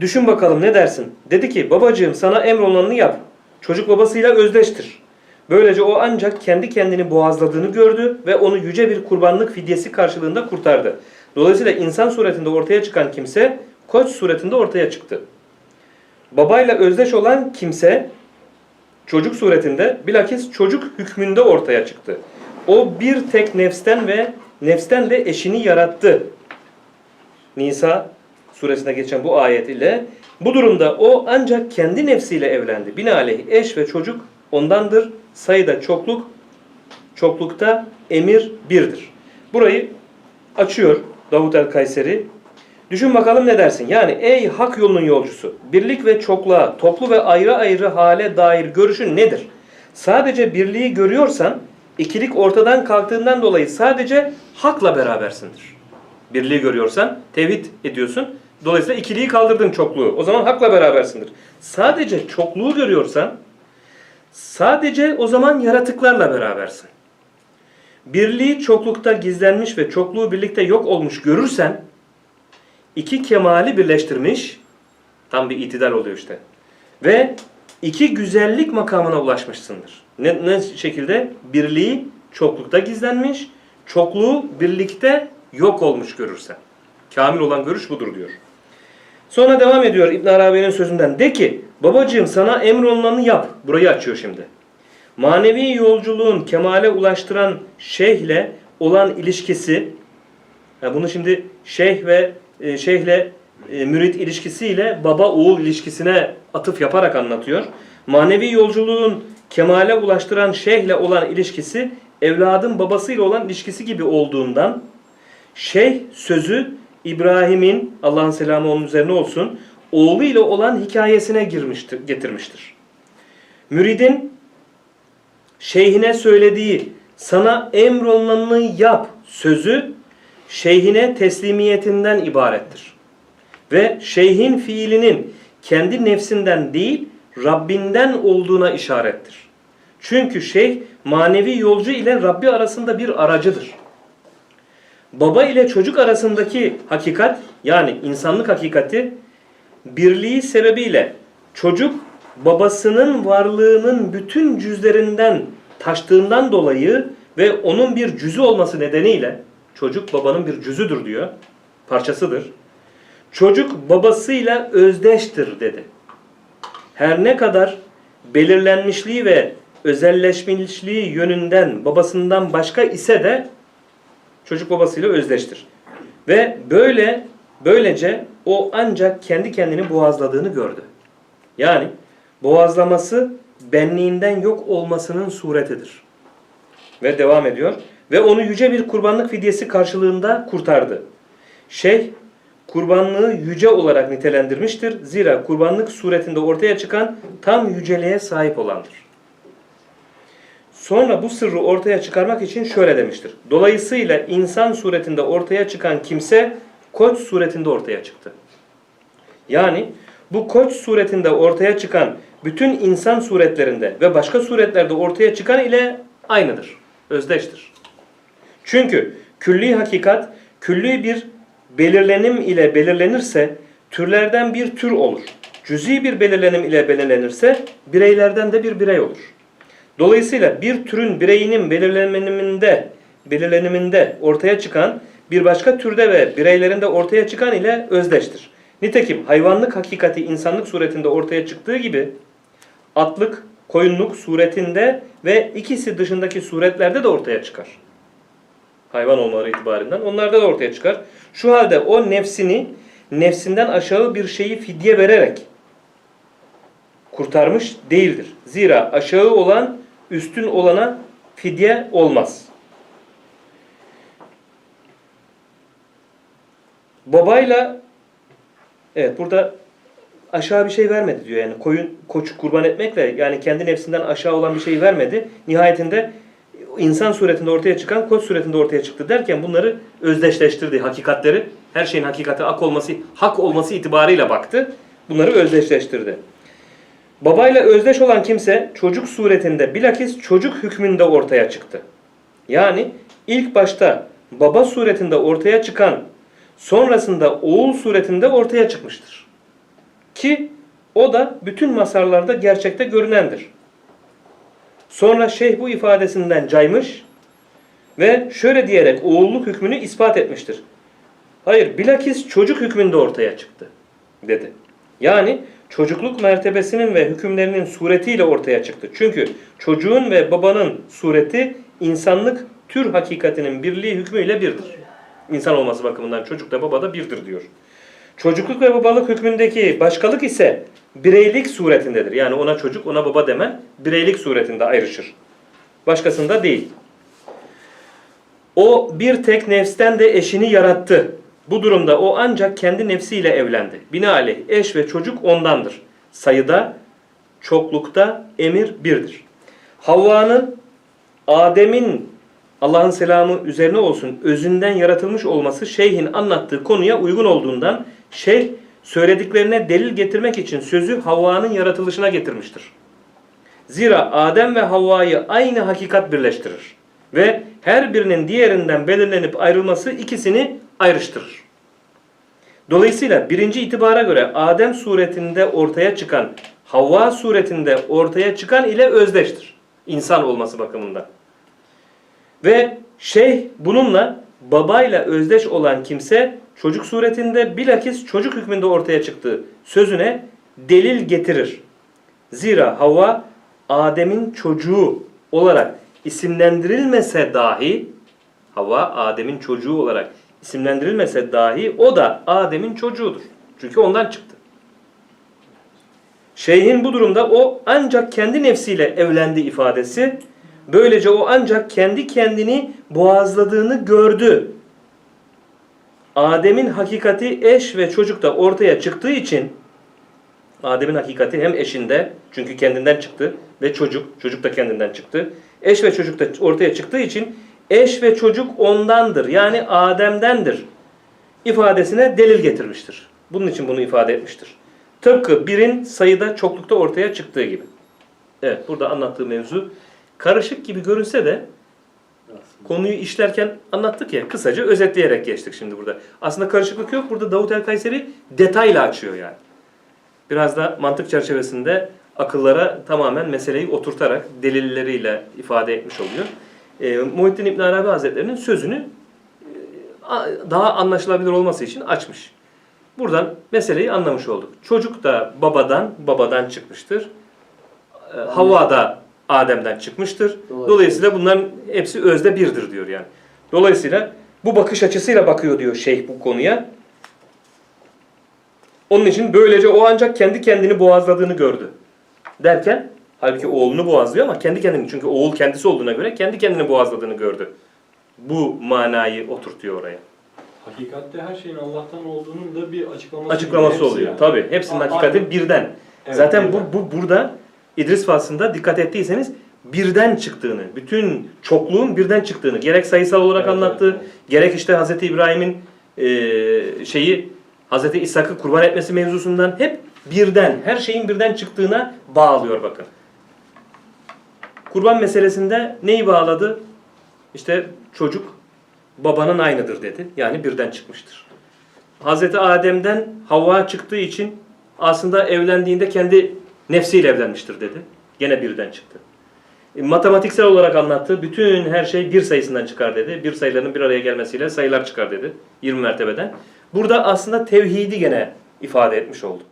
Düşün bakalım ne dersin? Dedi ki babacığım sana emrolanını yap. Çocuk babasıyla özdeştir. Böylece o ancak kendi kendini boğazladığını gördü ve onu yüce bir kurbanlık fidyesi karşılığında kurtardı. Dolayısıyla insan suretinde ortaya çıkan kimse koç suretinde ortaya çıktı. Babayla özdeş olan kimse çocuk suretinde bilakis çocuk hükmünde ortaya çıktı. O bir tek nefsten ve nefsten de eşini yarattı. Nisa suresine geçen bu ayet ile bu durumda o ancak kendi nefsiyle evlendi. Binaenaleyh eş ve çocuk ondandır. Sayıda çokluk, çoklukta emir birdir. Burayı açıyor Davut el Kayseri. Düşün bakalım ne dersin? Yani ey hak yolunun yolcusu, birlik ve çokluğa, toplu ve ayrı ayrı hale dair görüşün nedir? Sadece birliği görüyorsan, ikilik ortadan kalktığından dolayı sadece hakla berabersindir. Birliği görüyorsan, tevhid ediyorsun. Dolayısıyla ikiliği kaldırdın çokluğu. O zaman hakla berabersindir. Sadece çokluğu görüyorsan, sadece o zaman yaratıklarla berabersin. Birliği çoklukta gizlenmiş ve çokluğu birlikte yok olmuş görürsen, iki kemali birleştirmiş, tam bir itidal oluyor işte. Ve iki güzellik makamına ulaşmışsındır. Ne, ne şekilde? Birliği çoklukta gizlenmiş, çokluğu birlikte yok olmuş görürsen. Kamil olan görüş budur diyor. Sonra devam ediyor İbn Arabi'nin sözünden. De ki babacığım sana emrolunanı yap. Burayı açıyor şimdi. Manevi yolculuğun kemale ulaştıran şeyhle olan ilişkisi ya bunu şimdi şeyh ve e, şeyhle e, mürit ilişkisiyle baba oğul ilişkisine atıf yaparak anlatıyor. Manevi yolculuğun kemale ulaştıran şeyhle olan ilişkisi evladın babasıyla olan ilişkisi gibi olduğundan şeyh sözü İbrahim'in Allah'ın selamı onun üzerine olsun oğlu ile olan hikayesine girmiştir, getirmiştir. Müridin şeyhine söylediği sana emrolunanı yap sözü şeyhine teslimiyetinden ibarettir. Ve şeyhin fiilinin kendi nefsinden değil Rabbinden olduğuna işarettir. Çünkü şeyh manevi yolcu ile Rabbi arasında bir aracıdır. Baba ile çocuk arasındaki hakikat yani insanlık hakikati birliği sebebiyle çocuk babasının varlığının bütün cüzlerinden taştığından dolayı ve onun bir cüzü olması nedeniyle çocuk babanın bir cüzüdür diyor. Parçasıdır. Çocuk babasıyla özdeştir dedi. Her ne kadar belirlenmişliği ve özelleşmişliği yönünden babasından başka ise de çocuk babasıyla özdeştir. Ve böyle böylece o ancak kendi kendini boğazladığını gördü. Yani boğazlaması benliğinden yok olmasının suretidir. Ve devam ediyor. Ve onu yüce bir kurbanlık fidyesi karşılığında kurtardı. Şeyh kurbanlığı yüce olarak nitelendirmiştir. Zira kurbanlık suretinde ortaya çıkan tam yüceliğe sahip olandır. Sonra bu sırrı ortaya çıkarmak için şöyle demiştir. Dolayısıyla insan suretinde ortaya çıkan kimse koç suretinde ortaya çıktı. Yani bu koç suretinde ortaya çıkan bütün insan suretlerinde ve başka suretlerde ortaya çıkan ile aynıdır. Özdeştir. Çünkü külli hakikat külli bir belirlenim ile belirlenirse türlerden bir tür olur. Cüzi bir belirlenim ile belirlenirse bireylerden de bir birey olur. Dolayısıyla bir türün bireyinin belirleniminde, belirleniminde ortaya çıkan bir başka türde ve bireylerinde ortaya çıkan ile özdeştir. Nitekim hayvanlık hakikati insanlık suretinde ortaya çıktığı gibi atlık, koyunluk suretinde ve ikisi dışındaki suretlerde de ortaya çıkar. Hayvan olmaları itibarinden onlarda da ortaya çıkar. Şu halde o nefsini nefsinden aşağı bir şeyi fidye vererek kurtarmış değildir. Zira aşağı olan üstün olana fidye olmaz. Babayla evet burada aşağı bir şey vermedi diyor yani koyun koçu kurban etmekle yani kendi nefsinden aşağı olan bir şeyi vermedi. Nihayetinde insan suretinde ortaya çıkan koç suretinde ortaya çıktı derken bunları özdeşleştirdi hakikatleri. Her şeyin hakikati hak olması, hak olması itibarıyla baktı. Bunları özdeşleştirdi. Babayla özdeş olan kimse çocuk suretinde bilakis çocuk hükmünde ortaya çıktı. Yani ilk başta baba suretinde ortaya çıkan sonrasında oğul suretinde ortaya çıkmıştır. Ki o da bütün masarlarda gerçekte görünendir. Sonra şeyh bu ifadesinden caymış ve şöyle diyerek oğulluk hükmünü ispat etmiştir. Hayır, bilakis çocuk hükmünde ortaya çıktı dedi. Yani çocukluk mertebesinin ve hükümlerinin suretiyle ortaya çıktı. Çünkü çocuğun ve babanın sureti insanlık tür hakikatinin birliği hükmüyle birdir. İnsan olması bakımından çocuk da baba da birdir diyor. Çocukluk ve babalık hükmündeki başkalık ise bireylik suretindedir. Yani ona çocuk, ona baba demen bireylik suretinde ayrışır. Başkasında değil. O bir tek nefsten de eşini yarattı. Bu durumda o ancak kendi nefsiyle evlendi. Binaenaleyh eş ve çocuk ondandır. Sayıda, çoklukta emir birdir. Havva'nın Adem'in Allah'ın selamı üzerine olsun özünden yaratılmış olması şeyhin anlattığı konuya uygun olduğundan şeyh söylediklerine delil getirmek için sözü Havva'nın yaratılışına getirmiştir. Zira Adem ve Havva'yı aynı hakikat birleştirir ve her birinin diğerinden belirlenip ayrılması ikisini ayrıştırır. Dolayısıyla birinci itibara göre Adem suretinde ortaya çıkan, Havva suretinde ortaya çıkan ile özdeştir. İnsan olması bakımından. Ve şeyh bununla babayla özdeş olan kimse çocuk suretinde bilakis çocuk hükmünde ortaya çıktığı sözüne delil getirir. Zira Havva Adem'in çocuğu olarak isimlendirilmese dahi Havva Adem'in çocuğu olarak isimlendirilmese dahi o da Adem'in çocuğudur. Çünkü ondan çıktı. Şeyhin bu durumda o ancak kendi nefsiyle evlendi ifadesi böylece o ancak kendi kendini boğazladığını gördü. Adem'in hakikati eş ve çocukta ortaya çıktığı için Adem'in hakikati hem eşinde çünkü kendinden çıktı ve çocuk, çocuk da kendinden çıktı. Eş ve çocuk da ortaya çıktığı için eş ve çocuk ondandır yani Adem'dendir ifadesine delil getirmiştir. Bunun için bunu ifade etmiştir. Tıpkı birin sayıda çoklukta ortaya çıktığı gibi. Evet burada anlattığı mevzu karışık gibi görünse de konuyu işlerken anlattık ya kısaca özetleyerek geçtik şimdi burada. Aslında karışıklık yok. Burada Davut El Kayseri detayla açıyor yani. Biraz da mantık çerçevesinde akıllara tamamen meseleyi oturtarak delilleriyle ifade etmiş oluyor. E, Muhittin İbn Arabi Hazretleri'nin sözünü e, daha anlaşılabilir olması için açmış. Buradan meseleyi anlamış olduk. Çocuk da babadan, babadan çıkmıştır. E, Havva da Adem'den çıkmıştır. Dolayısıyla- Dolayısıyla bunların hepsi özde birdir diyor yani. Dolayısıyla bu bakış açısıyla bakıyor diyor şeyh bu konuya. Onun için böylece o ancak kendi kendini boğazladığını gördü. Derken halbuki oğlunu boğazlıyor ama kendi kendini çünkü oğul kendisi olduğuna göre kendi kendini boğazladığını gördü. Bu manayı oturtuyor oraya. Hakikatte her şeyin Allah'tan olduğunun da bir açıklaması. Açıklaması oluyor. yani. Tabii hepsinin A- hakikati aynı. birden. Evet, Zaten bu, birden. bu burada İdris faslında dikkat ettiyseniz birden çıktığını, bütün çokluğun birden çıktığını gerek sayısal olarak Evet, anlattı, evet, evet. gerek işte Hz. İbrahim'in e, şeyi Hz. İshak'ı kurban etmesi mevzusundan hep birden, her şeyin birden çıktığına bağlıyor bakın. Kurban meselesinde neyi bağladı? İşte çocuk babanın aynıdır dedi. Yani birden çıkmıştır. Hazreti Adem'den Havva çıktığı için aslında evlendiğinde kendi nefsiyle evlenmiştir dedi. Gene birden çıktı. E, Matematiksel olarak anlattı. Bütün her şey bir sayısından çıkar dedi. Bir sayıların bir araya gelmesiyle sayılar çıkar dedi. 20 mertebeden. Burada aslında tevhidi gene ifade etmiş oldu.